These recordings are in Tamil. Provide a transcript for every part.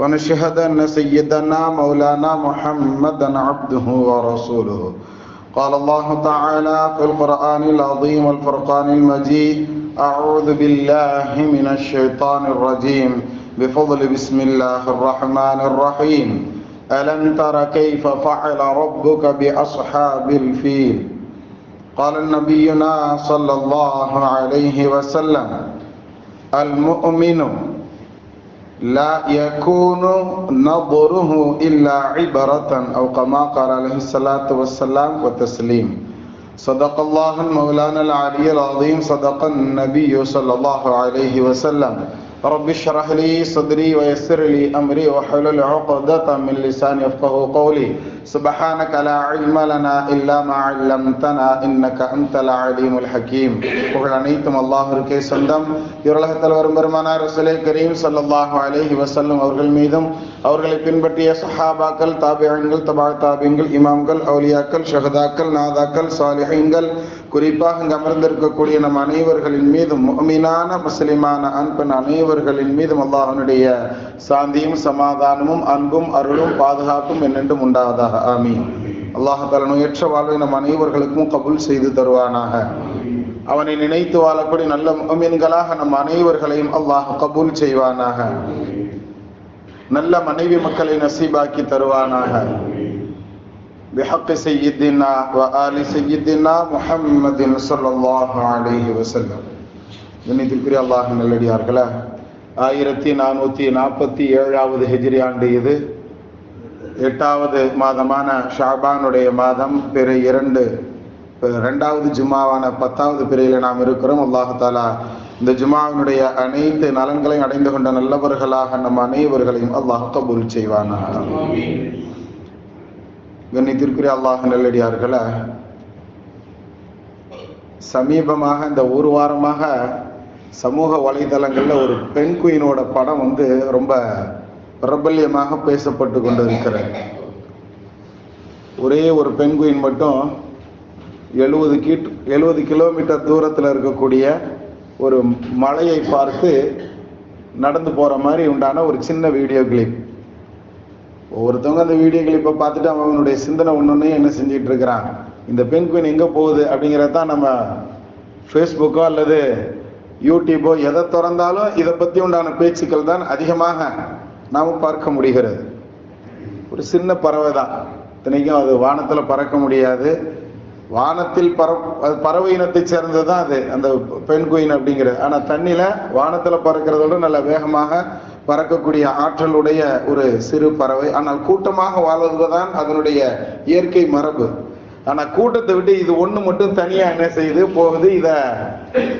ونشهد أن سيدنا مولانا محمدا عبده ورسوله. قال الله تعالى في القرآن العظيم والفرقان المجيد أعوذ بالله من الشيطان الرجيم. بفضل بسم الله الرحمن الرحيم. ألم تر كيف فعل ربك بأصحاب الفيل؟ قال نبينا صلى الله عليه وسلم المؤمن لا يكون نظره إلا عبرة أو كما قال عليه الصلاة والسلام وتسليم. صدق الله المولانا العلي العظيم صدق النبي صلى الله عليه وسلم. رب اشرح لي صدري ويسر لي أمري وحلل عقدة من لساني يفقه قولي سبحانك لا علم لنا إلا ما علمتنا إنك أنت العليم الحكيم புகழ் அனைத்தும் அல்லாஹிற்கே சொந்தம் இவ்வுலகத்தில் வரும் பெருமானார் ரசூலே கரீம் ஸல்லல்லாஹு அலைஹி வஸல்லம் அவர்கள் மீதும் அவர்களை பின்பற்றிய சஹாபாக்கள் தாபியன்கள் தபா தாபியங்கள் இமாம்கள் அவுலியாக்கள் ஷஹதாக்கள் நாதாக்கள் சாலிஹீன்கள் குறிப்பாக இங்கு அமர்ந்திருக்கக்கூடிய நம் அனைவர்களின் மீதும் மீனான முஸ்லிமான அன்பன் அனைவர்களின் மீதும் அல்லாஹனுடைய சாந்தியும் சமாதானமும் அன்பும் அருளும் பாதுகாப்பும் என்னென்றும் உண்டாவதாக. ஆமீன். அல்லாஹ் நோயற்ற வாழ்வை நம் அனைவர்களுக்கும் கபுல் செய்து தருவானாக. அவனை நினைத்து வாழக்கூடிய நல்ல மீன்களாக நம் அனைவர்களையும் அல்லாஹ் கபூல் செய்வானாக. நல்ல மனைவி மக்களை நசீபாக்கி தருவானாக. بحق سيدنا وآل سيدنا محمد صلى الله عليه وسلم கண்ணியத்திற்குரிய அல்லாஹ் நல்லடியார்களே ஆயிரத்தி நானூற்றி நாற்பத்தி ஏழாவது ஹிஜ்ரி ஆண்டு இது எட்டாவது மாதமான ஷாபானுடைய மாதம் பிற இரண்டு ரெண்டாவது ஜுமாவான பத்தாவது பிறையில் நாம் இருக்கிறோம் அல்லாஹாலா இந்த ஜுமாவினுடைய அனைத்து நலன்களையும் அடைந்து கொண்ட நல்லவர்களாக நம் அனைவர்களையும் அல்லாஹ் கபூல் செய்வானாக கண்ணியத்திற்குரிய அல்லாஹ் நல்லடியார்களை சமீபமாக இந்த ஒரு வாரமாக சமூக வலைதளங்கள்ல ஒரு பெண் குயினோட படம் வந்து ரொம்ப பிரபல்யமாக பேசப்பட்டு கொண்டு இருக்கிறது ஒரே ஒரு பெண் குயின் மட்டும் எழுபது கீட் எழுபது கிலோமீட்டர் தூரத்தில் இருக்கக்கூடிய ஒரு மலையை பார்த்து நடந்து போற மாதிரி உண்டான ஒரு சின்ன வீடியோ கிளிப். ஒவ்வொருத்தவங்க அந்த வீடியோக்கள் இப்போ பார்த்துட்டு அவனுடைய சிந்தனை ஒன்று என்ன செஞ்சுட்டு இருக்கிறான் இந்த பெண் குயின் எங்கே போகுது அப்படிங்கிறதான் நம்ம ஃபேஸ்புக்கோ அல்லது யூடியூபோ எதை திறந்தாலும் இதை பற்றி உண்டான பேச்சுக்கள் தான் அதிகமாக நாம் பார்க்க முடிகிறது. ஒரு சின்ன பறவை தான். இத்தனைக்கும் அது வானத்தில் பறக்க முடியாது. வானத்தில் பற அது பறவை இனத்தை சேர்ந்தது தான் அது அந்த பெண் குயின் அப்படிங்கிறது. ஆனால் தண்ணியில் வானத்தில் பறக்கிறதோட நல்ல வேகமாக பறக்கக்கூடிய ஆற்றலுடைய ஒரு சிறு பறவை. ஆனால் கூட்டமாக வாழ்வதுதான் அதனுடைய இயற்கை மரபு. ஆனா கூட்டத்தை விட்டு இது ஒண்ணு மட்டும் தனியா என்ன செய்யுது போகுது. இத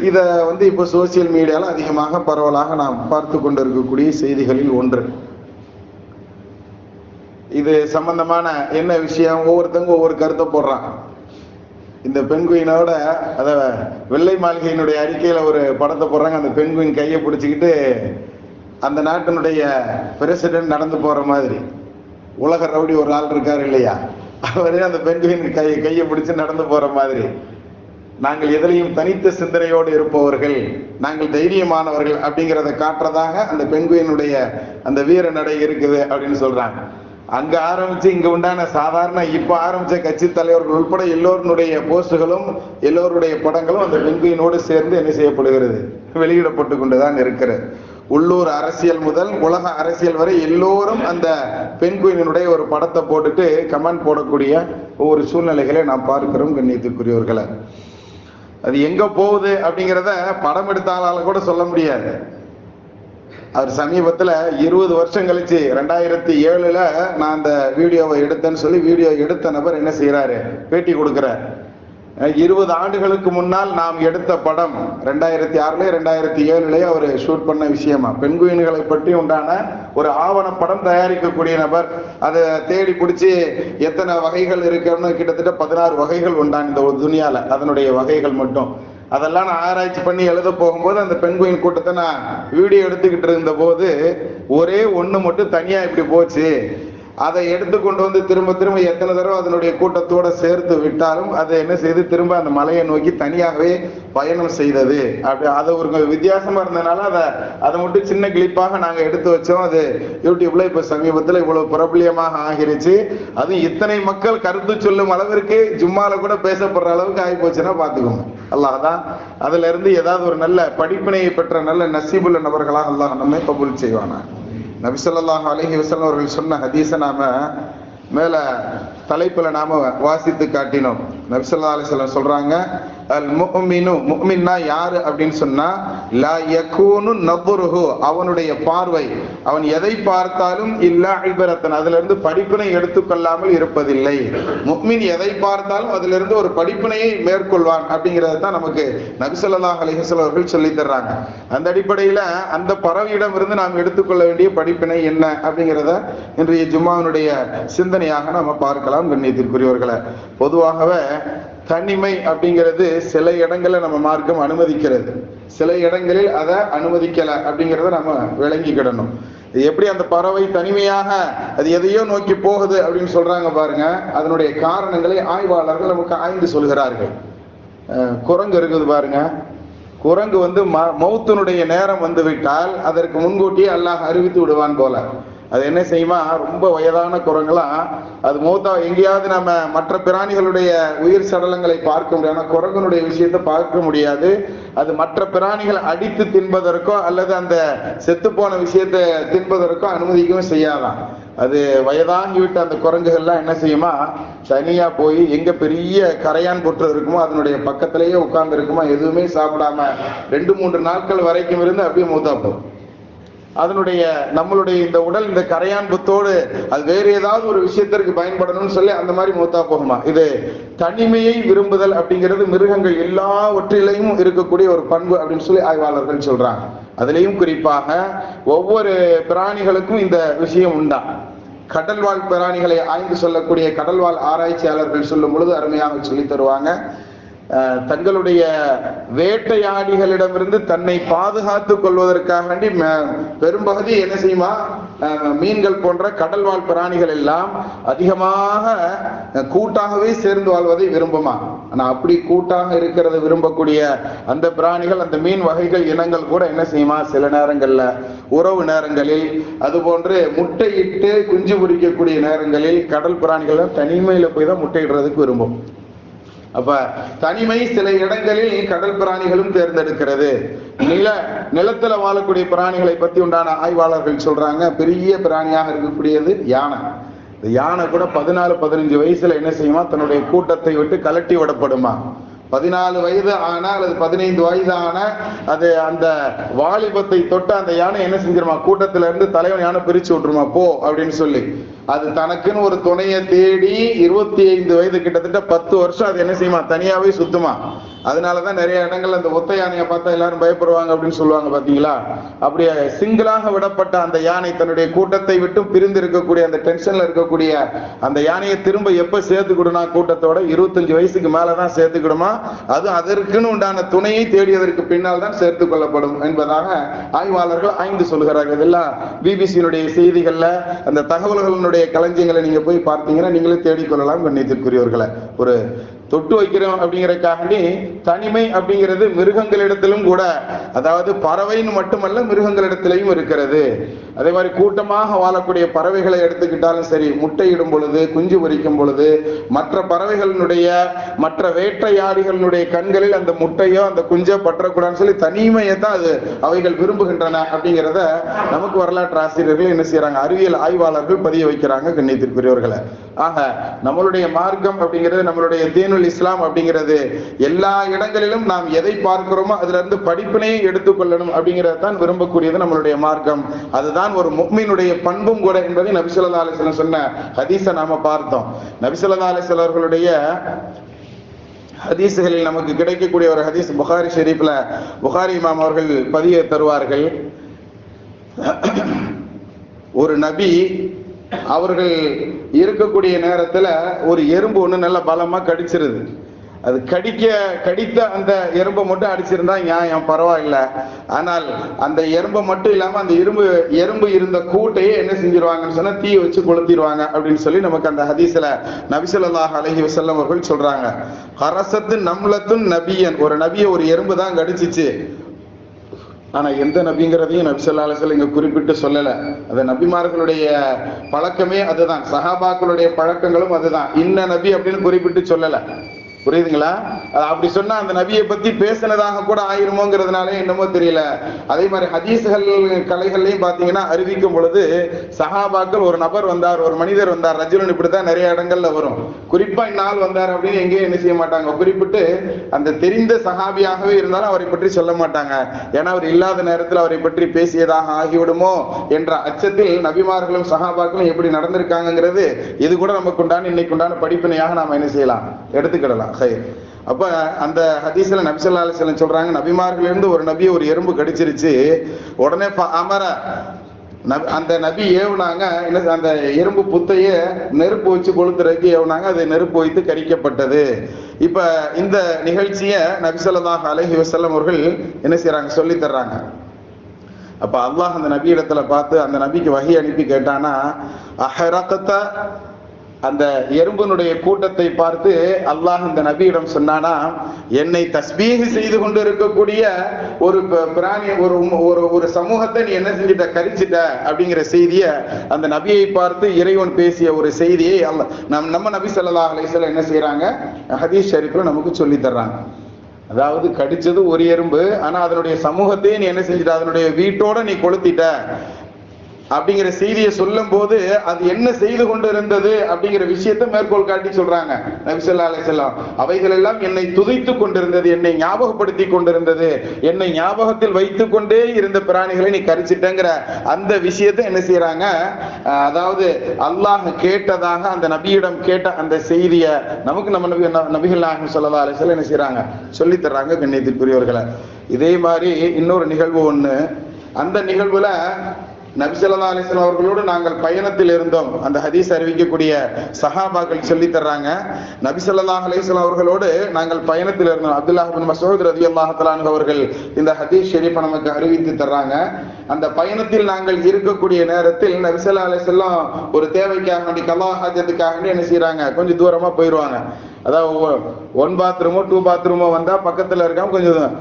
இத வந்து இப்போ சோசியல் மீடியால அதிகமாக பரவலாக நாம் பார்த்து கொண்டிருக்கக்கூடிய செய்திகளில் ஒன்று. இது சம்பந்தமான என்ன விஷயம்? ஒவ்வொருத்தங்க ஒவ்வொரு கருத்தை போடுறான். இந்த பெண்குயினோட அத வெள்ளை மாளிகையினுடைய அறிக்கையில ஒரு படத்தை போடுறாங்க. அந்த பெண்குயின் கையை பிடிச்சிக்கிட்டு அந்த நாட்டினுடைய பிரசிடென்ட் நடந்து போற மாதிரி. உலக ரவுடி ஒரு ஆள் இருக்காரு இல்லையா? அவரே அந்த பெண்குயின் கையை கையை பிடிச்சு நடந்து போற மாதிரி. நாங்கள் எதிலையும் தனித்த சிந்தனையோடு இருப்பவர்கள் நாங்கள் தைரியமானவர்கள் அப்படிங்கிறத காட்டுறதாக அந்த பெண்குயினுடைய அந்த வீர நடை இருக்குது அப்படின்னு சொல்றாங்க. அங்க ஆரம்பிச்சு இங்க உண்டான சாதாரண இப்ப ஆரம்பிச்ச கட்சி தலைவர்கள் உட்பட எல்லோருடைய போஸ்டுகளும் எல்லோருடைய படங்களும் அந்த பெண்குயினோடு சேர்ந்து என்ன செய்யப்படுகிறது? வெளியிடப்பட்டு கொண்டுதான் இருக்கிறது. உள்ளூர் அரசியல் முதல் உலக அரசியல் வரை எல்லோரும் அந்த பெண் குயினுடைய ஒரு படத்தை போட்டுட்டு கமெண்ட் போடக்கூடிய ஒவ்வொரு சூழ்நிலைகளை நாம் பார்க்கிறோம் கண்ணியத்துக்குரியவர்களை. அது எங்க போகுது அப்படிங்கிறத படம் எடுத்தாலால கூட சொல்ல முடியாது. அவர் சமீபத்துல இருபது வருஷம் கழிச்சு ரெண்டாயிரத்தி ஏழுல நான் அந்த வீடியோவை எடுத்தேன்னு சொல்லி வீடியோ எடுத்த நபர் என்ன செய்யறாரு பேட்டி கொடுக்குறாரு. இருபது ஆண்டுகளுக்கு முன்னால் நாம் எடுத்த படம் ரெண்டாயிரத்தி ஆறுல ரெண்டாயிரத்தி ஏழுலயே அவர் ஷூட் பண்ண விஷயமா? பெண்குயின்களை பற்றி உண்டான ஒரு ஆவணப்படம் தயாரிக்கக்கூடிய நபர். அதை தேடி பிடிச்சி எத்தனை வகைகள் இருக்குன்னு கிட்டத்தட்ட பதினாறு வகைகள் உண்டான் இந்த ஒரு துனியால அதனுடைய வகைகள் மட்டும். அதெல்லாம் நான் ஆராய்ச்சி பண்ணி எழுத போகும்போது அந்த பெண்குயின் கூட்டத்தை நான் வீடியோ எடுத்துக்கிட்டு இருந்த போது ஒரே ஒன்று மட்டும் தனியாக இப்படி போச்சு. அதை எடுத்து கொண்டு வந்து திரும்ப திரும்ப எத்தனை தடவை அதனுடைய கூட்டத்தோட சேர்த்து விட்டாலும் அதை என்ன செய்து திரும்ப அந்த மலையை நோக்கி தனியாகவே பயணம் செய்தது. அப்படி அது ஒரு வித்தியாசமா இருந்ததுனால அதை அதை மட்டும் சின்ன கிளிப்பாக நாங்கள் எடுத்து வச்சோம். அது யூடியூப்ல இப்ப சமீபத்தில் இவ்வளவு பிரபலியமாக ஆகிருச்சு. அதுவும் இத்தனை மக்கள் கருத்து சொல்லும் அளவிற்கு ஜும்மால கூட பேசப்படுற அளவுக்கு ஆகி போச்சுன்னா பாத்துக்கோங்க அல்லாஹ் தான் அதுல இருந்து ஏதாவது ஒரு நல்ல படிப்பினையை பெற்ற நல்ல நசீபுள்ள நபர்களாக அல்லாஹ் நம்மை கபூல் செய்வானா நபிசல்லாஹ் அலஹி வசலம் அவர்கள் சொன்ன ஹதீஸை நாம மேல தலைப்புல நாம வாசித்து காட்டினோம். நபி ஸல்லல்லாஹு அலைஹி சொல்றாங்க அல் முஹ்மினு முஹ்மின்னா யாரு அப்படின்னு சொன்னா லா யகூனு நபுருஹு அவனுடைய பார்வை. அவன் எதை பார்த்தாலும் இல்லா இபரத்தன் அதுல இருந்து படிப்பினை எடுத்துக்கொள்ளாமல் இருப்பதில்லை. முஹ்மின் எதை பார்த்தாலும் அதுல இருந்து ஒரு படிப்பினையை மேற்கொள்வான் அப்படிங்கிறது தான் நமக்கு நபிசல்லா ஸல்லல்லாஹு அவர்கள் சொல்லி தர்றாங்க. அந்த அடிப்படையில அந்த பறவையிடம் இருந்து நாம் எடுத்துக்கொள்ள வேண்டிய படிப்பினை என்ன அப்படிங்கிறத இன்றைய ஜும்மாவினுடைய சிந்தனையாக நம்ம பார்க்கலாம் கண்ணியத்திற்குரியவர்களை. பொதுவாகவே தனிமை அப்படிங்கிறது சில இடங்களை நம்ம மார்க்கம் அனுமதிக்கிறது. சில இடங்களில் அதை அனுமதிக்கல அப்படிங்கிறத நம்ம விளங்கிக்கிடணும். எப்படி அந்த பறவை தனிமையாக அது எதையோ நோக்கி போகுது அப்படின்னு சொல்றாங்க பாருங்க. அதனுடைய காரணங்களை ஆய்வாளர்கள் நமக்கு ஆய்ந்து சொல்கிறார்கள். குரங்கு இருக்குது பாருங்க. குரங்கு வந்து ம- மௌத்தினுடைய நேரம் வந்து விட்டால் அதற்கு முன்கூட்டியே அல்லாஹ் அறிவித்து விடுவான் போல. அது என்ன செய்யுமா? ரொம்ப வயதான குரங்கெல்லாம் அது மூத்தா எங்கேயாவது நம்ம மற்ற பிராணிகளுடைய உயிர் சடலங்களை பார்க்க முடியாது. ஆனால் குரங்கனுடைய விஷயத்தை பார்க்க முடியாது. அது மற்ற பிராணிகளை அடித்து தின்பதற்கோ அல்லது அந்த செத்து போன விஷயத்தை தின்பதற்கோ அனுமதிக்கவும் செய்யாதான் அது வயதாகிவிட்ட அந்த குரங்குகள்லாம் என்ன செய்யுமா? தனியா போய் எங்க பெரிய கரையான் புற்று இருக்குமோ அதனுடைய பக்கத்திலேயே உட்கார்ந்து இருக்குமா எதுவுமே சாப்பிடாம ரெண்டு மூன்று நாட்கள் வரைக்கும் இருந்து அப்படியே மூத்தா போகும். அதனுடைய நம்மளுடைய இந்த உடல் இந்த கரையான் புத்தோடு அது வேற ஏதாவது ஒரு விஷயத்திற்கு பயன்படணும்னு சொல்லி அந்த மாதிரி மூத்தா போகுமா? இது தனிமையை விரும்புதல் அப்படிங்கிறது மிருகங்கள் எல்லாவற்றிலையும் இருக்கக்கூடிய ஒரு பண்பு அப்படின்னு சொல்லி ஆய்வாளர்கள் சொல்றாங்க. அதுலயும் குறிப்பாக ஒவ்வொரு பிராணிகளுக்கும் இந்த விஷயம் உண்டா? கடல்வாழ் பிராணிகளை ஆய்ந்து சொல்லக்கூடிய கடல்வாழ் ஆராய்ச்சியாளர்கள் சொல்லும் பொழுது அருமையாக சொல்லி தருவாங்க. தங்களுடைய வேட்டையாடிகளிடமிருந்து தன்னை பாதுகாத்துக் கொள்வதற்காக வேண்டி பெரும்பகுதி என்ன செய்யுமா? மீன்கள் போன்ற கடல்வாழ் பிராணிகள் எல்லாம் அதிகமாக கூட்டாகவே சேர்ந்து வாழ்வதை விரும்புமா? ஆனா அப்படி கூட்டாக இருக்கிறத விரும்பக்கூடிய அந்த பிராணிகள் அந்த மீன் வகைகள் இனங்கள் கூட என்ன செய்யுமா? சில நேரங்கள்ல உறவு நேரங்களில் அதுபோன்று முட்டையிட்டு குஞ்சு பொரிக்கக்கூடிய நேரங்களில் கடல் பிராணிகள் தனிமையில போய் தான் முட்டையிடுறதுக்கு விரும்பும். அப்ப தனிமை சில இடங்களில் கடல் பிராணிகளும் தேர்ந்தெடுக்கிறது. நில நிலத்துல வாழக்கூடிய பிராணிகளை பத்தி உண்டான ஆய்வாளர்கள் சொல்றாங்க. பெரிய பிராணியாக இருக்கக்கூடியது யானை. இந்த யானை கூட பதினாலு பதினஞ்சு வயசுல என்ன செய்யுமா? தன்னுடைய கூட்டத்தை விட்டு கலட்டி விடப்படுமா? பதினாலு வயது ஆனா அல்லது பதினைந்து வயது ஆன அது அந்த வாலிபத்தை தொட்டு அந்த யானை என்ன செஞ்சிருமா? கூட்டத்துல இருந்து தலைவன் யானை பிரிச்சு விட்டுருமா? போ அப்படின்னு சொல்லி. அது தனக்குன்னு ஒரு துணையை தேடி இருபத்தி ஐந்து வயது கிட்டத்தட்ட பத்து வருஷம் அது என்ன செய்யுமா? தனியாவே சுத்துமா? அதனாலதான் நிறைய இடங்கள்ல அந்த ஒத்த யானையை பார்த்தா எல்லாரும் பயப்படுவாங்க அப்படின்னு சொல்லுவாங்க பாத்தீங்களா? அப்படி சிங்கிளாக விடப்பட்ட அந்த யானை தன்னுடைய கூட்டத்தை விட்டு பிரிந்து இருக்கக்கூடிய அந்த டென்ஷன்ல இருக்கக்கூடிய அந்த யானையை திரும்ப எப்ப சேர்த்துக்கிடுனா கூட்டத்தோட இருபத்தஞ்சு வயசுக்கு மேலதான் சேர்த்துக்கிடுமா? அது அதற்குன்னு உண்டான துணையை தேடியதற்கு பின்னால் தான் சேர்த்துக் கொள்ளப்படும் என்பதாக ஆய்வாளர்கள் ஆய்ந்து சொல்கிறார்கள். இதெல்லாம் பிபிசியினுடைய செய்திகள்ல அந்த தகவல்களினுடைய களஞ்சியங்களை நீங்க போய் பார்த்தீங்கன்னா நீங்களே தேடிக்கொள்ளலாம் கண்ணியத்திற்குரியவர்களை. ஒரு தொட்டு வைக்கிறோம் அப்படிங்கிறதுக்காகவே தனிமை அப்படிங்கிறது மிருகங்களிடத்திலும் கூட அதாவது பறவைன்னு மட்டுமல்ல மிருகங்களிடத்திலையும் இருக்கிறது. அதே மாதிரி கூட்டமாக வாழக்கூடிய பறவைகளை எடுத்துக்கிட்டாலும் சரி முட்டையிடும் பொழுது குஞ்சு பொரிக்கும் பொழுது மற்ற பறவைகளினுடைய மற்ற வேட்டையாடிகளினுடைய கண்களில் அந்த முட்டையோ அந்த குஞ்சோ பற்றக்கூடாதுன்னு சொல்லி தனிமையை தான் அது அவைகள் விரும்புகின்றன அப்படிங்கிறத நமக்கு வரலாற்று ஆசிரியர்கள் என்ன செய்யறாங்க அறிவியல் ஆய்வாளர்கள் பதிய வைக்கிறாங்க கண்ணியத்திற்குரியவர்களை. ஆக நம்மளுடைய மார்க்கம் அப்படிங்கிறது நம்மளுடைய தீனுல் இஸ்லாம் அப்படிங்கிறது எல்லா இடங்களிலும் நாம் எதை பார்க்கிறோமோ அதுல இருந்து படிப்பினையை எடுத்துக்கொள்ளணும் அப்படிங்கிறது தான் விரும்பக்கூடியது நம்மளுடைய மார்க்கம். அதுதான் ஒரு முக்மீனுடைய பண்பும் கூட என்பதை நபிசுல்லா அலிஸ்லாம் சொன்ன ஹதீஸை நாம பார்த்தோம். நபிசுல்லா அலிஸ்லாம் அவர்களுடைய ஹதீஸுகளில் நமக்கு கிடைக்கக்கூடிய ஒரு ஹதீஸ் புகாரி ஷெரீஃப்ல புகாரி இமாம் அவர்கள் பதிய தருவார்கள். ஒரு நபி அவர்கள் இருக்கக்கூடிய நேரத்துல ஒரு எறும்பு ஒண்ணு நல்ல பலமா கடிச்சிருது. அது கடிக்க கடித்த அந்த எறும்பை மட்டும் அடிச்சிருந்தா நியாயம் பரவாயில்ல. ஆனால் அந்த எறும்பை மட்டும் இல்லாம அந்த எறும்பு எறும்பு இருந்த கூட்டையே என்ன செஞ்சிருவாங்கன்னு சொன்னா தீ வச்சு கொளுத்திடுவாங்க அப்படின்னு சொல்லி நமக்கு அந்த ஹதீஸ்ல நபிசல்லாஹ் அலஹி வசல்லம் அவர்கள் சொல்றாங்க. அரசத்து நம்லத்தும் நபியன். ஒரு நபியை ஒரு எறும்பு தான் கடிச்சிச்சு. ஆனா எந்த நபிங்கிறதையும் நபி சொல்லா இங்க குறிப்பிட்டு சொல்லல. அது நபிமார்களுடைய பழக்கமே அதுதான். சஹாபாக்களுடைய பழக்கங்களும் அதுதான். இன்ன நபி அப்படின்னு குறிப்பிட்டு சொல்லலை. புரியுதுங்களா? அப்படி சொன்னா அந்த நபியை பத்தி பேசினதாக கூட ஆயிருமோங்கிறதுனால என்னமோ தெரியல. அதே மாதிரி ஹதீஸ்கள் கலைகள்லையும் பாத்தீங்கன்னா அறிவிக்கும் பொழுது சஹாபாக்கள் ஒரு நபர் வந்தார் ஒரு மனிதர் வந்தார் ரஜுலன் இப்படித்தான் நிறைய இடங்கள்ல வரும். குறிப்பா இந்நாள் வந்தார் அப்படின்னு எங்கேயும் என்ன செய்ய மாட்டாங்க. குறிப்பிட்டு அந்த தெரிந்த சஹாபியாகவே இருந்தாலும் அவரை பற்றி சொல்ல மாட்டாங்க. ஏன்னா அவர் இல்லாத நேரத்தில் அவரை பற்றி பேசியதாக ஆகிவிடுமோ என்ற அச்சத்தில் நபிமார்களும் சஹாபாக்களும் எப்படி நடந்திருக்காங்கிறது இது கூட நமக்கு உண்டான இன்னைக்கு உண்டான படிப்பினையாக நாம என்ன செய்யலாம்? எடுத்துக்கிடலாம். ஹைர் அப்போ அந்த ஹதீஸில் நபிசல்லா அலிஸ்லம் சொல்கிறாங்க நபிமார்களிலிருந்து ஒரு நபி ஒரு எறும்பு கடிச்சிருச்சு உடனே ப- அமர. நபி- அந்த நபி ஏவுனாங்க என்ன அந்த எறும்பு புத்தையே நெருப்பு வச்சு கொளுத்துறதுக்கு ஏவுனாங்க அது நெருப்பு வைத்து கரிக்கப்பட்டது இப்போ இந்த நிகழ்ச்சியை நபிசல்லாஹ் அலஹி வசல்லம் அவர்கள் என்ன செய்கிறாங்க சொல்லி தர்றாங்க. அப்ப அல்லாஹ் அந்த நபி இடத்துல பார்த்து அந்த நபிக்கு வகை அனுப்பி கேட்டானா அஹரகத்த அந்த எறும்பனுடைய கூட்டத்தை பார்த்து அல்லாஹ் இந்த நபியிடம் சொன்னானா என்னை தஸ்பீக செய்து கொண்டு இருக்கக்கூடிய ஒரு பிராணி ஒரு ஒரு ஒரு சமூகத்தை நீ என்ன செஞ்சிட்ட? கரிச்சிட்ட அப்படிங்கிற செய்திய அந்த நபியை பார்த்து இறைவன் பேசிய ஒரு செய்தியை அல்ல நம் நம்ம நபி சொல்லலா அலைசல என்ன செய்யறாங்க ஹதீஸ் ஷரீஃப்ல நமக்கு சொல்லி தர்றாங்க. அதாவது கடிச்சது ஒரு எறும்பு ஆனா அதனுடைய சமூகத்தையே நீ என்ன செஞ்சிட்ட? அதனுடைய வீட்டோட நீ கொளுத்திட்ட. அப்படிங்கிற செய்தியை சொல்லும் போது அது என்ன செய்து கொண்டு இருந்தது அப்படிங்கிற விஷயத்தை மேற்கோள் காட்டி சொல்றாங்க. நபிசல்லா அலிசல்லாம் அவைகள் எல்லாம் என்னை துதைத்து கொண்டிருந்தது என்னை ஞாபகப்படுத்தி கொண்டிருந்தது என்னை ஞாபகத்தில் வைத்துக் கொண்டே இருந்த பிராணிகளை நீ கரிச்சிட்டங்கிற அந்த விஷயத்தை என்ன செய்யறாங்க அஹ், அதாவது அல்லாஹ் கேட்டதாக அந்த நபியிடம் கேட்ட அந்த செய்தியை நமக்கு நம்ம நபி நபிகள் நாயகம் சொல்லதா அலிசல்ல என்ன செய்யறாங்க சொல்லி தர்றாங்க கண்ணியத்திற்குரியவர்களை. இதே மாதிரி இன்னொரு நிகழ்வு ஒண்ணு. அந்த நிகழ்வுல நபிசல்லா அலிஸ்லாம் அவர்களோடு நாங்கள் பயணத்தில் இருந்தோம். அந்த ஹதீஸ் அறிவிக்கக்கூடிய சஹாபாக்கள் சொல்லி தர்றாங்க. நபிசல்லா அலிஸ்லாம் அவர்களோடு நாங்கள் பயணத்தில் இருந்தோம். அப்துல்லாஹின் பின் மசூத் ரதி அல்லாஹலான் அவர்கள் இந்த ஹதீஸ் ஷெரீஃபை நமக்கு அறிவித்து தர்றாங்க. அந்த பயணத்தில் நாங்கள் இருக்கக்கூடிய நேரத்தில் நபிசல்லா அலிஸ்லாம் ஒரு தேவைக்காக வேண்டி கலா ஹாஜத்துக்காக என்ன செய்யறாங்க கொஞ்சம் தூரமா போயிடுவாங்க அதாவது ஒன் பாத்ரூமோ டூ பாத்ரூமோ வந்தா பக்கத்துல இருக்காம கொஞ்சம்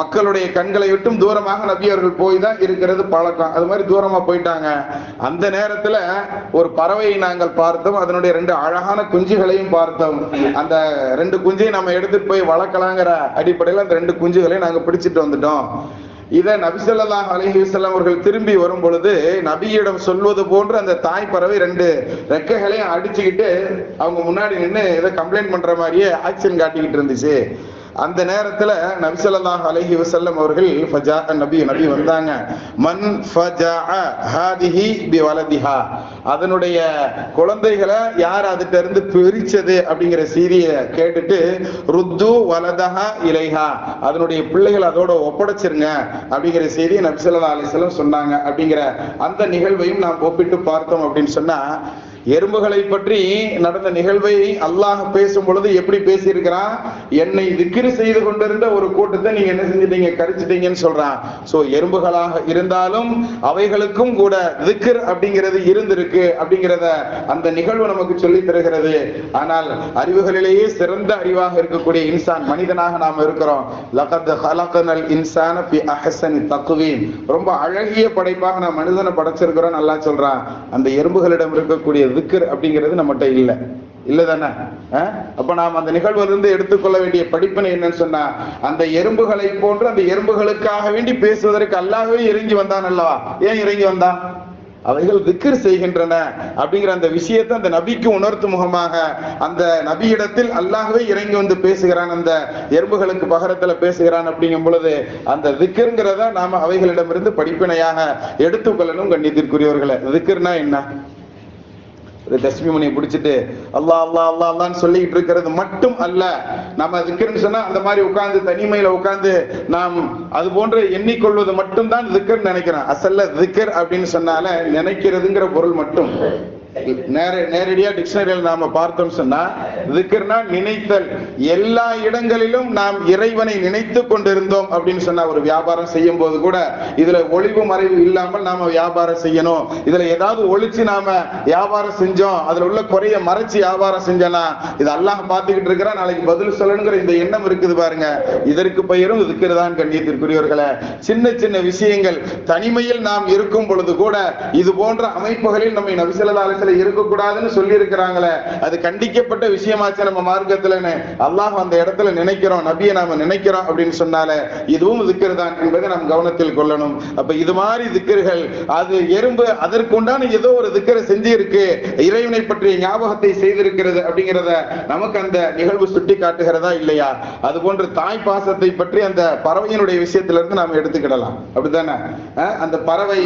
மக்களுடைய கண்களை விட்டும் தூரமாக நபி அவர்கள் போய் தான் இருக்கிறது பழக்கம். அது மாதிரி தூரமா போயிட்டாங்க. அந்த நேரத்துல ஒரு பறவையை நாங்கள் பார்த்தோம். அதனுடைய ரெண்டு அழகான குஞ்சுகளையும் பார்த்தோம். அந்த ரெண்டு குஞ்சையும் நம்ம எடுத்துட்டு போய் வளர்க்கலாங்கிற அடிப்படையில் அந்த ரெண்டு குஞ்சுகளையும் நாங்க பிடிச்சிட்டு வந்துட்டோம். இதை நபிசல்லாஹ் அலைஹி அவர்கள் திரும்பி வரும் பொழுது நபியிடம் சொல்வது போன்று அந்த தாய் பறவை ரெண்டு ரெக்கைகளையும் அடிச்சுக்கிட்டு அவங்க முன்னாடி நின்று ஏதோ கம்ப்ளைண்ட் பண்ற மாதிரியே ஆக்ஷன் காட்டிக்கிட்டு இருந்துச்சு. அந்த நேரத்துல நபிசல்லாஹ் அலஹி வசல்லம் அவர்கள் ஃபஜா நபி நபி வந்தாங்க. மன் ஃபஜா ஹாதிஹி பி வலதிஹா அதனுடைய குழந்தைகளை யார் அதுட்ட இருந்து பிரிச்சது அப்படிங்கிற செய்தியை கேட்டுட்டு ருத்து வலதஹா இலைஹா அதனுடைய பிள்ளைகள் அதோட ஒப்படைச்சிருங்க அப்படிங்கிற செய்தியை நபிசல்லா அலிஸ்லாம் சொன்னாங்க. அப்படிங்கிற அந்த நிகழ்வையும் நாம் ஒப்பிட்டு பார்த்தோம் அப்படின்னு சொன்னா எறும்புகளை பற்றி நடந்த நிகழ்வை அல்லாஹ் பேசும் பொழுது எப்படி பேசியிருக்கிறான்? என்னை திக்ரு செய்து கொண்டிருந்த ஒரு கூட்டத்தை நீங்க என்ன செஞ்சிட்டீங்க? கரிச்சிட்டீங்கன்னு சொல்றான். சோ எறும்புகளாக இருந்தாலும் அவைகளுக்கும் கூட திக்ர் அப்படிங்கிறது இருந்திருக்கு அப்படிங்கிறத அந்த நிகழ்வு நமக்கு சொல்லி தருகிறது. ஆனால் அறிவுகளிலேயே சிறந்த அறிவாக இருக்கக்கூடிய இன்சான் மனிதனாக நாம் இருக்கிறோம். லகத் ஹலகனல் இன்சான பி அஹ்சனி தக்குவீன் ரொம்ப அழகிய படைப்பாக நாம் மனிதனை படைச்சிருக்கிறோம் நல்லா சொல்றான். அந்த எறும்புகளிடம் இருக்கக்கூடிய திக்ர் அப்படிங்கிறது நம்மகிட்ட இல்லை. இல்ல தானே அப்ப நாம் அந்த நிகழ்விலிருந்து எடுத்துக்கொள்ள வேண்டிய படிப்பினை என்னன்னு சொன்னா அந்த எறும்புகளை போன்று அந்த எறும்புகளுக்காக வேண்டி பேசுவதற்கு அல்லாகவே இறங்கி வந்தான் அல்லவா? ஏன் இறங்கி வந்தான்? அவைகள் திக்ர் செய்கின்றன அப்படிங்கிற அந்த விஷயத்தை அந்த நபிக்கு உணர்த்தும் முகமாக அந்த நபியிடத்தில் அல்லாகவே இறங்கி வந்து பேசுகிறான் அந்த எறும்புகளுக்கு பகரத்துல பேசுகிறான் அப்படிங்கும் பொழுது அந்த திக்ருங்கிறத நாம அவைகளிடமிருந்து படிப்பினையாக எடுத்துக்கொள்ளணும் கண்ணியத்திற்குரியவர்களை. திக்ர்னா என்ன? ஒரு தஸ்மி மணியை பிடிச்சிட்டு அல்லா அல்லாஹ் அல்லா அல்லான்னு சொல்லிட்டு இருக்கிறது மட்டும் அல்ல. நம்ம திக்கர்னு சொன்னா அந்த மாதிரி உட்கார்ந்து தனிமையில உட்கார்ந்து நாம் அது போன்ற எண்ணிக்கொள்வது மட்டும்தான் திக்கர் நினைக்கிறேன் அசல்ல திக்கர் அப்படின்னு சொன்னால நினைக்கிறதுங்கிற பொருள் மட்டும். நேர நேரடியா டிக்ஷனரியில் நாம பார்த்தோம் சொன்னா திக்ர்னா நினைத்தல். எல்லா இடங்களிலும் நாம் இறைவனை நினைத்து கொண்டிருந்தோம் அப்படின்னு சொன்னா ஒரு வியாபாரம் செய்யும் போது கூட இதுல ஒளிவு மறைவு இல்லாமல் நாம வியாபாரம் செய்யணும். இதுல ஏதாவது ஒழிச்சு நாம வியாபாரம் செஞ்சோம் அதுல உள்ள குறைய மறைச்சு வியாபாரம் செஞ்சோம்னா இது அல்லாஹ் பார்த்துக்கிட்டு இருக்கிறா நாளைக்கு பதில் சொல்லணுங்கிற இந்த எண்ணம் இருக்குது பாருங்க. இதற்கு பெயரும் இதுக்குதான் கண்ணியத்திற்குரியவர்களே. சின்ன சின்ன விஷயங்கள் தனிமையில் நாம் இருக்கும் பொழுது கூட இது போன்ற அமைப்புகளில் நம்மை நபிசல்லாலசில இருக்கக்கூடாதுன்னு சொல்லி இருக்கிறாங்களே அது கண்டிக்கப்பட்ட விஷயமாச்சு நம்ம மார்க்கத்துலன்னு. அல்லாஹ் அந்த இடத்துல நினைக்கிறோம் நபியை நாம நினைக்கிறோம் அப்படின்னு சொன்னாலே இதுவும் திக்கர் தான் என்பதை நாம் கவனத்தில் கொள்ளணும். அப்ப இது மாதிரி திக்கர்கள் அது எறும்பு அதற்குண்டான ஏதோ ஒரு திக்கரை செஞ்சு இருக்கு இறைவனை பற்றிய ஞாபகத்தை செய்திருக்கிறது அப்படிங்கிறத நமக்கு அந்த நிகழ்வு சுட்டி காட்டுகிறதா இல்லையா? அது போன்று தாய் பாசத்தை பற்றி அந்த பறவையினுடைய விஷயத்திலிருந்து நாம் எடுத்துக்கிடலாம். அப்படித்தானே? அந்த பறவை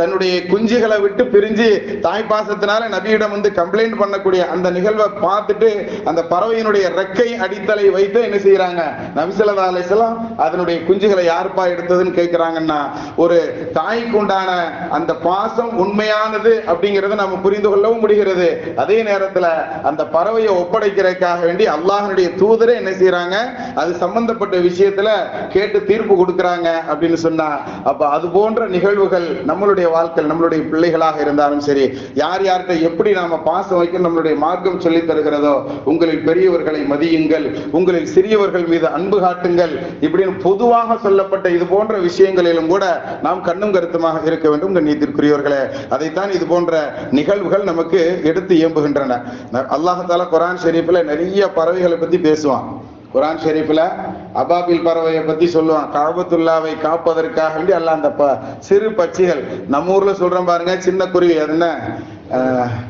தன்னுடைய குஞ்சுகளை விட்டு பிரிஞ்சு தாய் பாசத்தினால் நபியிடம் வந்து கம்ப்ளைண்ட் பண்ணக்கூடிய அந்த நிகழ்வை பார்த்துட்டு அந்த பறவையினுடைய ரெக்கை அடித்தலை வைத்து என்ன செய்யறாங்க நபிசல்லா அலிஸ்லாம் அதனுடைய குஞ்சுகளை யாருப்பா எடுத்ததுன்னு கேட்கிறாங்கன்னா ஒரு தாய்க்கு உண்டான அந்த பாசம் உண்மையானது அப்படிங்கறத நம்ம புரிந்து கொள்ளவும் முடிகிறது. அதே நேரத்துல அந்த பறவையை ஒப்படைக்கிறதுக்காக வேண்டி அல்லாஹனுடைய தூதரை என்ன செய்யறாங்க அது சம்பந்தப்பட்ட விஷயத்துல கேட்டு தீர்ப்பு கொடுக்கறாங்க அப்படின்னு சொன்னா அப்ப அது போன்ற நிகழ்வுகள் நம்மளுடைய வாழ்க்கை நம்மளுடைய பிள்ளைகளாக இருந்தாலும் சரி யார் யாருக்கு நேரத்தை எப்படி நாம பாசம் வைக்க நம்மளுடைய மார்க்கம் சொல்லி தருகிறதோ உங்களில் பெரியவர்களை மதியுங்கள் உங்களில் சிறியவர்கள் மீது அன்பு காட்டுங்கள் இப்படின்னு பொதுவாக சொல்லப்பட்ட இது போன்ற விஷயங்களிலும் கூட நாம் கண்ணும் கருத்துமாக இருக்க வேண்டும் கண்ணியத்திற்குரியவர்களே அதைத்தான் இது போன்ற நிகழ்வுகள் நமக்கு எடுத்து இயம்புகின்றன. அல்லாஹால குரான் ஷெரீஃபில் நிறைய பறவைகளை பத்தி பேசுவான். குரான் ஷெரீஃபில் அபாபில் பறவையை பற்றி சொல்லுவான். காபத்துல்லாவை காப்பதற்காக வேண்டி அல்ல அந்த ப சிறு பட்சிகள். நம்ம ஊரில் சொல்கிறோம் பாருங்க சின்ன குருவி அது என்ன? uh,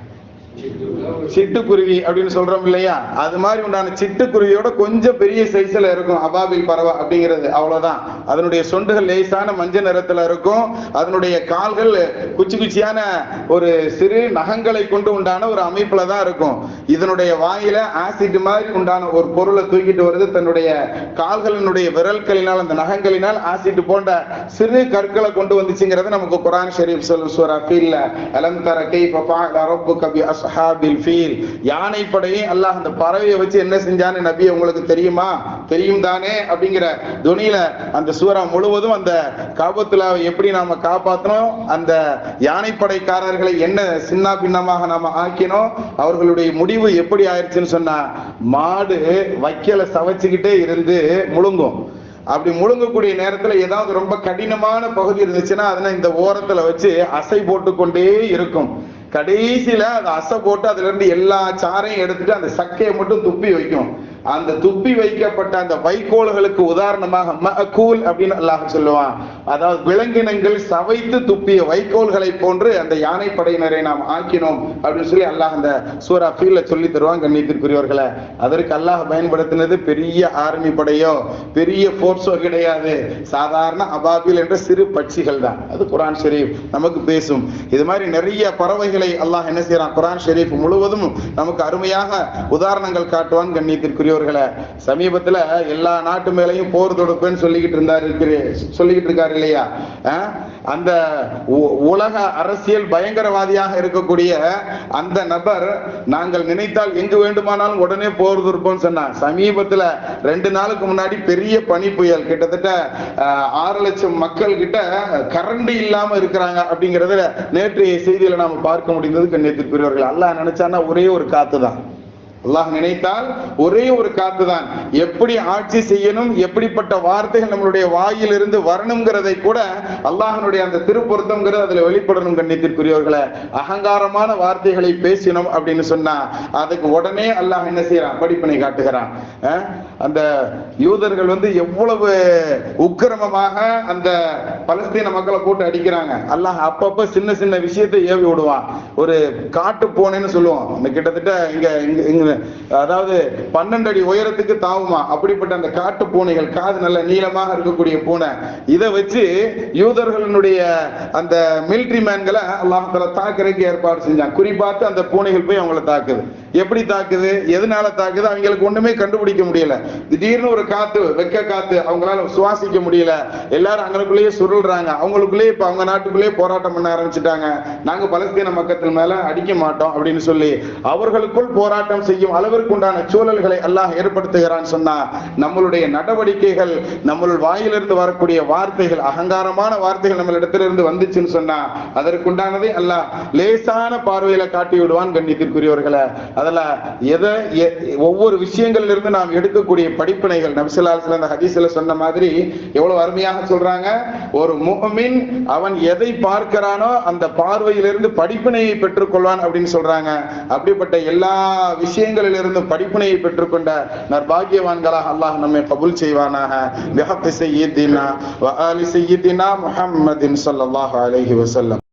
சிட்டுக்குருவி அப்படின்னு சொல்றோம் இல்லையா? அது மாதிரி உண்டான சிட்டுக்குருவியோட கொஞ்சம் பெரிய சைஸ்ல இருக்கும். அபாபில் பறவை அப்படிங்கிறது. அவ்வளவுதான். அதனுடைய சொண்டுகள் லேசான மஞ்சள் நிறத்துல இருக்கும். அதனுடைய கால்கள் குச்சி குச்சியான ஒரு சிறு நகங்களை கொண்டு உண்டான ஒரு அமைப்புல தான் இருக்கும். இதனுடைய வாயில ஆசிட் மாதிரி உண்டான ஒரு பொருளை தூக்கிட்டு வருது. தன்னுடைய கால்களினுடைய விரல்களினால் அந்த நகங்களினால் ஆசிட் போன்ற சிறு கற்களை கொண்டு வந்துச்சுங்கிறது நமக்கு குரான் ஷெரீப் சொல்லும் சூரா ஃபீல்ல அலம் தர கைஃப ஃபஅல ரப்புக பி அஸ்ஹாபில் ஃபீல் யானை படையை அல்லாஹ் அந்த பறவையை வச்சு என்ன செஞ்சான்னு நபி உங்களுக்கு தெரியுமா? தெரியும் தானே? அப்படிங்கிற துணியில அந்த சூரா முழுவதும் அந்த காபத்துல எப்படி நாம காப்பாத்தணும்? அந்த யானைப்படைக்காரர்களை என்ன சின்ன பின்னமாக நாம ஆக்கினோம்? அவர்களுடைய முடிவு எப்படி ஆயிடுச்சுன்னு சொன்னா மாடு வைக்கல சவைச்சுக்கிட்டே இருந்து முழுங்கும். அப்படி முழுங்கக்கூடிய நேரத்துல ஏதாவது ரொம்ப கடினமான பகுதி இருந்துச்சுன்னா அதனை இந்த ஓரத்துல வச்சு அசை போட்டு கொண்டே இருக்கும். கடைசியில அந்த அசை போட்டு அதுல இருந்து எல்லா சாரையும் எடுத்துட்டு அந்த சக்கையை மட்டும் துப்பி வைக்கும். அந்த துப்பி வைக்கப்பட்ட அந்த வைக்கோல்களுக்கு உதாரணமாக மகூல் அப்படின்னு அல்லாஹ் சொல்லுவான். அதாவது விலங்கினங்கள் சவைத்து துப்பிய வைக்கோல்களை போன்று அந்த யானை படையினரை நாம் ஆக்கினோம் அப்படின்னு சொல்லி அல்லாஹ் அந்த சூரா ஃபீல்ல சொல்லி தருவான் கண்ணியத்திற்குரியவர்களை. அதற்கு அல்லாஹ் பயன்படுத்தினது பெரிய ஆர்மி படையோ பெரிய போர்ஸோ கிடையாது. சாதாரண அபாபில் என்ற சிறு பட்சிகள் தான். அது குரான் ஷெரீப் நமக்கு பேசும். இது மாதிரி நிறைய பறவைகளை அல்லாஹ் என்ன செய்யறான் குரான் ஷெரீப் முழுவதும் நமக்கு அருமையாக உதாரணங்கள் காட்டுவான் கண்ணியத்திற்குரிய கண்ணியத்திற்குரியவர்களை சமீபத்துல எல்லா நாட்டு மேலையும் போர் தொடுப்பேன்னு சொல்லிக்கிட்டு இருந்தாரு இருக்கிற- சொல்லிக்கிட்டு இருக்காரு இல்லையா? அந்த உலக அரசியல் பயங்கரவாதியாக இருக்கக்கூடிய அந்த நபர் நாங்கள் நினைத்தால் எங்கு வேண்டுமானாலும் உடனே போர் தொடுப்போம்னு சொன்னார். சமீபத்துல ரெண்டு நாளுக்கு முன்னாடி பெரிய பனி புயல் கிட்டத்தட்ட ஆறு லட்சம் மக்கள் கிட்ட கரண்ட் இல்லாம இருக்கிறாங்க அப்படிங்கறத நேற்றைய செய்தியில நாம பார்க்க முடிந்தது கண்ணியத்திற்குரியவர்கள் அல்ல நினைச்சான்னா ஒரே ஒரு காத்து தான் அல்லாஹ் நினைத்தால் ஒரே ஒரு காத்து தான் எப்படி ஆட்சி செய்யணும் எப்படிப்பட்ட வார்த்தைகள் நம்மளுடைய வாயிலிருந்து வரணுங்கிறதை கூட அல்லாஹனுடைய அந்த திருப்பொருத்தம்ங்கிறது அதுல வெளிப்படணும் கண்ணியத்திற்குரியவர்களை. அகங்காரமான வார்த்தைகளை பேசினோம் அப்படின்னு சொன்னா அதுக்கு உடனே அல்லாஹ் என்ன செய்யறான்? படிப்பினை காட்டுகிறான். அந்த யூதர்கள் வந்து எவ்வளவு உக்கிரமமாக அந்த பலஸ்தீன மக்களை போட்டு அடிக்கிறாங்க. அல்லாஹ் அப்பப்ப சின்ன சின்ன விஷயத்தை ஏவி விடுவான். ஒரு காட்டு போனேன்னு சொல்லுவோம் கிட்டத்தட்ட இங்க இங்க- அதாவது பன்னெண்டு அடி உயரத்துக்கு தாவுமா. அப்படிப்பட்ட அந்த காட்டு பூனைகள் காது நல்ல நீளமாக இருக்கக்கூடிய பூனை. இதை வச்சு யூதர்களுடைய அந்த மிலிட்ரி மேன்களை அல்லாஹால தாக்குறதுக்கு ஏற்பாடு செஞ்சான். குறிப்பாத்து அந்த பூனைகள் போய் அவங்கள தாக்குது. எப்படி தாக்குது? எதனால தாக்குது? அவங்களுக்கு ஒண்ணுமே கண்டுபிடிக்க முடியல. திடீர்னு ஒரு காத்து வெக்க காத்து அவங்களால சுவாசிக்க முடியல. எல்லாரும் அங்களுக்குள்ளேயே சுருள்றாங்க. அவங்களுக்குள்ளேயே இப்ப அவங்க நாட்டுக்குள்ளேயே போராட்டம் பண்ண ஆரம்பிச்சுட்டாங்க. நாங்க பலஸ்தீன மக்கள் மேல அடிக்க மாட்டோம் அப்படின்னு சொல்லி அவர்களுக்குள் போராட்டம் செய்ய செய்யும் அளவிற்கு உண்டான சூழல்களை அல்லாஹ் ஏற்படுத்துகிறான் சொன்னா நம்மளுடைய நடவடிக்கைகள் நம்மள வாயிலிருந்து வரக்கூடிய வார்த்தைகள் அகங்காரமான வார்த்தைகள் நம்மளிடத்திலிருந்து வந்துச்சுன்னு சொன்னா அதற்குண்டானதை அல்லாஹ் லேசான பார்வையில காட்டி விடுவான் கண்ணியத்திற்குரியவர்களை. அதில் எதை ஒவ்வொரு விஷயங்கள்ல இருந்து நாம் எடுக்கக்கூடிய படிப்பினைகள் நபிசல்லாஸ்ல அந்த ஹதீஸ்ல சொன்ன மாதிரி எவ்வளவு அருமையாக சொல்றாங்க ஒரு முகமின் அவன் எதை பார்க்கிறானோ அந்த பார்வையிலிருந்து படிப்பினையை பெற்றுக்கொள்வான் அப்படின்னு சொல்றாங்க. அப்படிப்பட்ட எல்லா விஷயங்களும் விஷயங்களிலிருந்து படிப்பினையை பெற்றுக்கொண்ட நற்பாகியவான்களாக அல்லாஹ் நம்மை கபுல் செய்வானாக. பிஹக்கி சையீதினா வ ஆலி சையீதினா முஹம்மதின் ஸல்லல்லாஹு